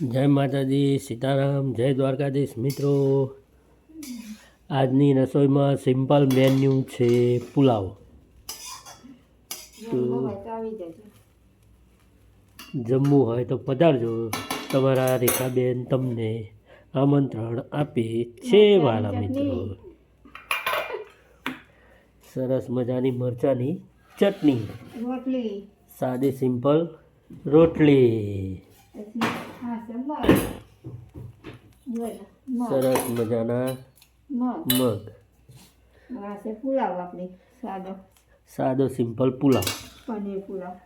જય માતાજી સીતારામ જય દ્વારકાધીશ મિત્રો. આજની રસોઈમાં સિમ્પલ મેન્યુ છે પુલાવ. તો જમવું હોય તો પધારજો. તમારા રેખાબેન તમને આમંત્રણ આપે છે વાલા મિત્રો. સરસ મજાની મરચાંની ચટણી. સાદી સિમ્પલ રોટલી. સરસ મજાના મગ. પુલાવ આપણે સાદો સાદો સિમ્પલ પુલાવ. પનીર પુલાવ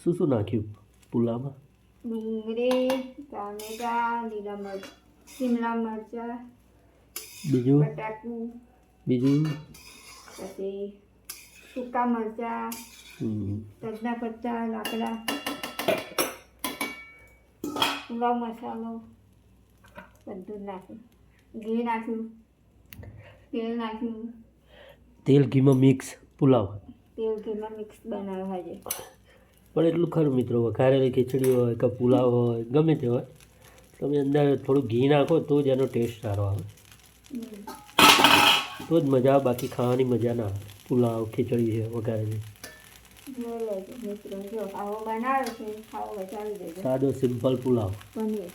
શું શું નાખ્યું પુલાવમાં? ડુંગળી ટામેટા લીલા મરચ શિમલા મરચાં બીજું બટાકું બીજું પછી સૂકા મરચાં તજના પત્તા લાકડા પુલાવ મસાલો બધું નાખ્યું ઘી નાખ્યું તેલ નાખ્યું તેલ ઘીમાં મિક્સ પુલાવ તેલ ઘીમાં મિક્સ બનાવ્યો છે પણ એટલું ખરું મિત્રો વઘારેલી ખીચડી હોય કે પુલાવ હોય ગમે તે હોય તમે અંદર થોડું ઘી નાખો તો જ એનો ટેસ્ટ સારો આવે તો જ મજા બાકી ખાવાની મજા ના પુલાવ ખીચડી છે દેજો. સાદો સિમ્પલ પુલાવ. પનીર.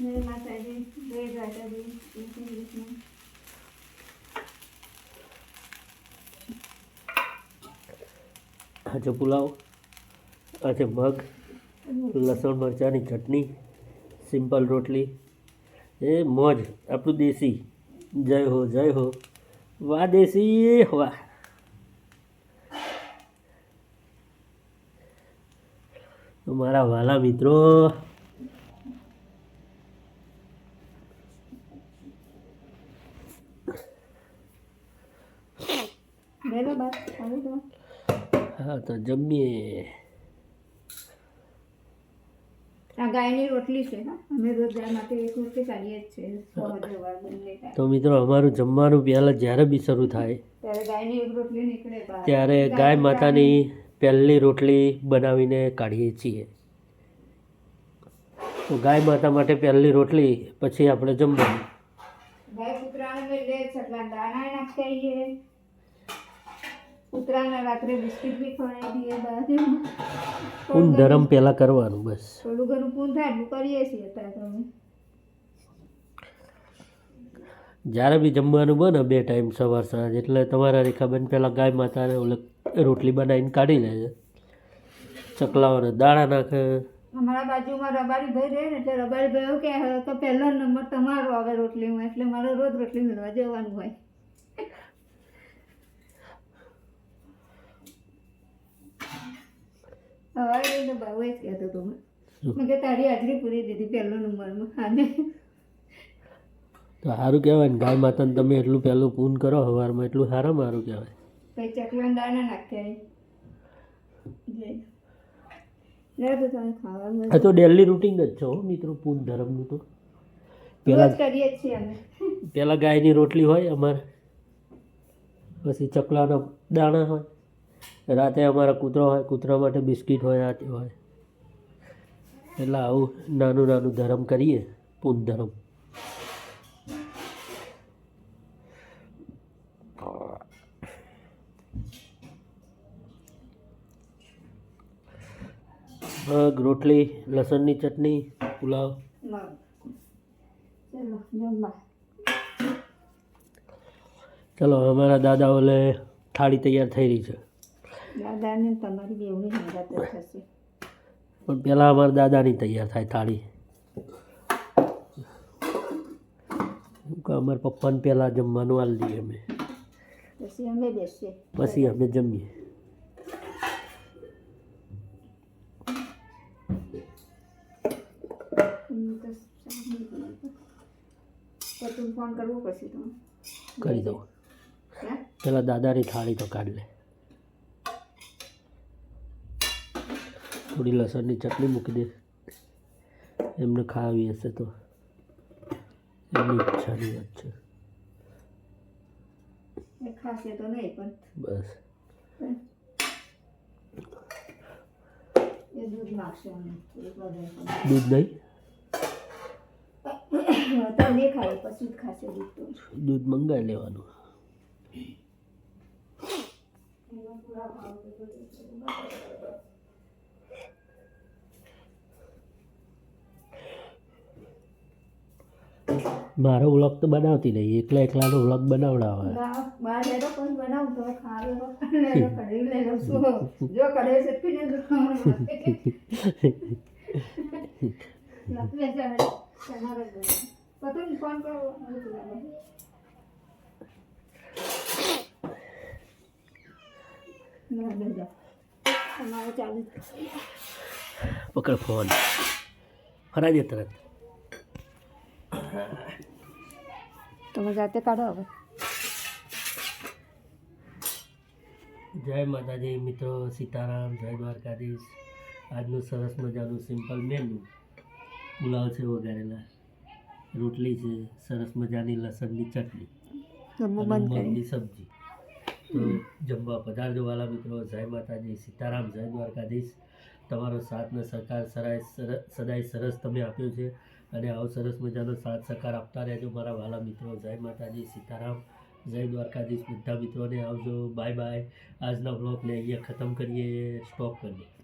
જય માતાજી જય દ્વારકાજી જય શ્રી કૃષ્ણ આ છે પુલાવ આજે મગ લસણ મરચાંની ચટણી સિમ્પલ રોટલી. એ મોજ આપણું દેશી. જય હો જય હો. વાહ દેશી વાહ. તો મારા વાલા મિત્રો હા તો જમીએ આ ગાયની રોટલી છે. અમે રોજગાર માટે એક વખતે કાઢીએ જ છે તો મિત્રો અમારું જમવાનું પહેલાં જ્યારે બી શરૂ થાય ત્યારે ગાયની એક રોટલી નીકળે ત્યારે ગાય માતાની પહેલી રોટલી બનાવીને કાઢીએ છીએ. તો ગાય માતા માટે પહેલી રોટલી પછી આપણે જમવાનું. ગાય કૂતરાને મેં લે છટલા દાણા નાખી આવીએ રાત્રે બિસ્કિટ બી ખવડાવી દઈએ બહાર પૂન ધરમ પહેલાં કરવાનું બસ. થોડું ઘણું પૂન થાય એટલું કરીએ છીએ અત્યારે અમે. જ્યારે બી જમવાનું બને બે ટાઈમ સવાર સાંજ એટલે તમારા રેખાબેન પહેલાં ગાય માતાને ઓલે રોટલી બનાવીને કાઢી લે છે. ચકલાઓને દાણા નાખે. અમારા બાજુમાં રબારી ભાઈ રહે ને એટલે રબારી ભાઈ એવું કહે પહેલો નંબર તમારો આવે રોટલીમાં એટલે મારે રોજ રોટલી મેળવા જવાનું હોય. એટલે બાબુ જ કહેતો હતો મને કે તારી હાજરી પૂરી દીધી પહેલો નંબરમાં આજે. તો સારું કહેવાય ને ગાય માતાને તમે એટલું પહેલું પૂન કરો સવારમાં એટલું સારા મારું કહેવાય. પછી ચકલા દાણા નાખ્યા તો આ તો ડેલી રૂટિન જ છો મિત્રો પૂન ધર્મનું તો. પેલા કરીએ છીએ અમે. પહેલાં ગાયની રોટલી હોય અમારે પછી ચકલાના દાણા હોય. રાતે અમારા કૂતરો હોય, કૂતરા માટે બિસ્કિટ હોય, આ તે હોય. એટલે આવું નાનું નાનું ધર્મ કરીએ પૂન ધર્મ. મગ રોટલી, લસણની ચટણી, પુલાવ. ચલો, અમારા દાદા ઓલે થાળી તૈયાર થઈ રહી છે. દાદાને તમારી બેવની હેરાત થશે. પણ પહેલાં અમારા દાદાની તૈયાર થાય થાળી. અમારા પપ્પાને પહેલાં જમવાનું આવી દઈએ અમે. પછી અમે બેસીએ. પછી અમે જમીએ. કરી દઉં. પહેલાં દાદાની થાળી તો કાઢ લે. થોડી લસણની ચટણી મૂકી દે. એમને ખાવી હશે તો. એમની ઈચ્છાની વાત છે. તો નહીં પણ બસ. દૂધ નહીં દૂધ મંગાવી લેવાનું. Thank પૂરા ભાવ તો બધું છે. મારો વ્લોગ તો બનાવતી નહીં એકલા એકલાનો વ્લોગ બનાવડાવે દે. પકડ ફોન ફરાજે તરત. તમે જાતે કાઢો હવે. જય માતાજી મિત્રો સીતારામ જય દ્વારકાધીશ. આજનું સરસ મજાનું સિમ્પલ મેનુ. પુલાવ છે વગેરેના. રોટલી છે સરસ મજાની લસણની ચટણી. મગની સબ્જી. તો જમવા પધારજો વાલા મિત્રો જય માતાજી સીતારામ જય દ્વારકાધીશ. તમારો સાથ ને સહકાર સરાય સદાય સરસ તમે આપ્યો છે. અને આવો સરસ મજાનો સાથ સહકાર આપતા રહેજો મારા વાલા મિત્રો. જય માતાજી, સીતારામ. જય દ્વારકાધીશ બધા મિત્રોને આવજો. Bye bye. આજના બ્લોગને અહીંયા ખતમ કરીએ. સ્ટોપ કરીએ.